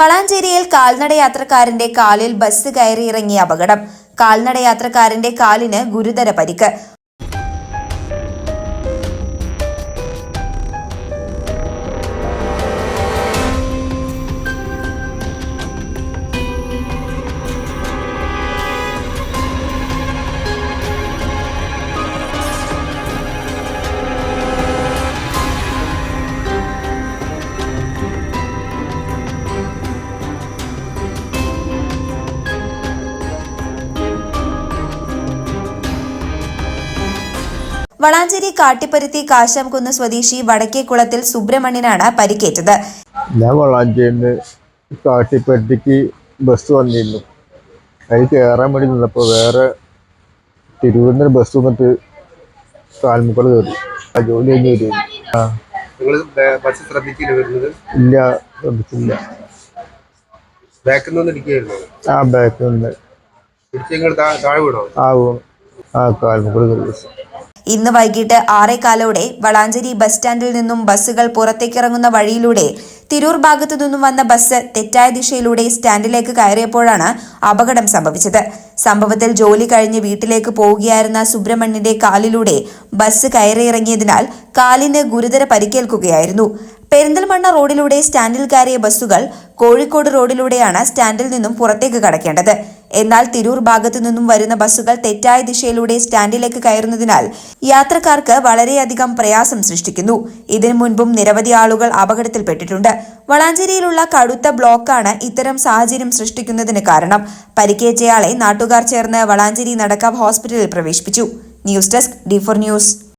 വളാഞ്ചേരിയിൽ കാൽനട യാത്രക്കാരന്റെ കാലിൽ ബസ് കയറിയിറങ്ങിയ അപകടം. കാൽനട യാത്രക്കാരന്റെ കാലിന് ഗുരുതര പരിക്ക്. വളാഞ്ചേരി കാട്ടിപ്പരുത്തി കാശംകുന്ന് സ്വദേശി വടക്കേക്കുളത്തിൽ സുബ്രഹ്മണ്യനാണ് പരിക്കേറ്റത്. ഞാൻ വളാഞ്ചേരിന്ന് കാട്ടിപ്പരുത്തിക്ക് ബസ് വന്നിരുന്നു. അതിൽ കയറാൻ വേണ്ടി നിന്നപ്പോൾ വേറെ തിരുവനന്തപുരം ബസ് വന്നിട്ട് കാൽമുക്കൾ കയറി ആ ജോലി കഴിഞ്ഞ് വരും. ആ. നിങ്ങൾ ബസ് ശ്രദ്ധിച്ചില്ല വരുന്നത്? ഇല്ല ശ്രദ്ധിച്ചില്ല. ബാക്കിൽ നിന്ന് ഇരിക്കുകയായിരുന്നു ആ ബാക്കിൽ നിന്ന് ഇടിച്ച് താഴെ വീണോ? ആ വീണു. ആ കാൽമുക്കൾ കയറി ബസ് ഇന്ന് വൈകിട്ട് ആറേകാലോടെ വളാഞ്ചേരി ബസ് സ്റ്റാൻഡിൽ നിന്നും ബസ്സുകൾ പുറത്തേക്കിറങ്ങുന്ന വഴിയിലൂടെ തിരൂർ ഭാഗത്തു നിന്നും വന്ന ബസ് തെറ്റായ ദിശയിലൂടെ സ്റ്റാൻഡിലേക്ക് കയറിയപ്പോഴാണ് അപകടം സംഭവിച്ചത്. സംഭവത്തിൽ ജോലി കഴിഞ്ഞ് വീട്ടിലേക്ക് പോവുകയായിരുന്ന സുബ്രഹ്മണ്യന്റെ കാലിലൂടെ ബസ് കയറിയിറങ്ങിയതിനാൽ കാലിന് ഗുരുതര പരിക്കേൽക്കുകയായിരുന്നു. പെരിന്തൽമണ്ണ റോഡിലൂടെ സ്റ്റാൻഡിൽ കയറിയ ബസ്സുകൾ കോഴിക്കോട് റോഡിലൂടെയാണ് സ്റ്റാൻഡിൽ നിന്നും പുറത്തേക്ക് കടക്കേണ്ടത്. എന്നാൽ തിരൂർ ഭാഗത്തു നിന്നും വരുന്ന ബസ്സുകൾ തെറ്റായ ദിശയിലൂടെ സ്റ്റാൻഡിലേക്ക് കയറുന്നതിനാൽ യാത്രക്കാർക്ക് വളരെയധികം പ്രയാസം സൃഷ്ടിക്കുന്നു. ഇതിനു മുൻപും നിരവധി ആളുകൾ അപകടത്തിൽപ്പെട്ടിട്ടുണ്ട്. വളാഞ്ചേരിയിലുള്ള കടുത്ത ബ്ലോക്കാണ് ഇത്തരം സാഹചര്യം സൃഷ്ടിക്കുന്നതിന് കാരണം. പരിക്കേറ്റയാളെ നാട്ടുകാർ ചേർന്ന് വളാഞ്ചേരി നടക്കാവ് ഹോസ്പിറ്റലിൽ പ്രവേശിപ്പിച്ചു. News desk D four news.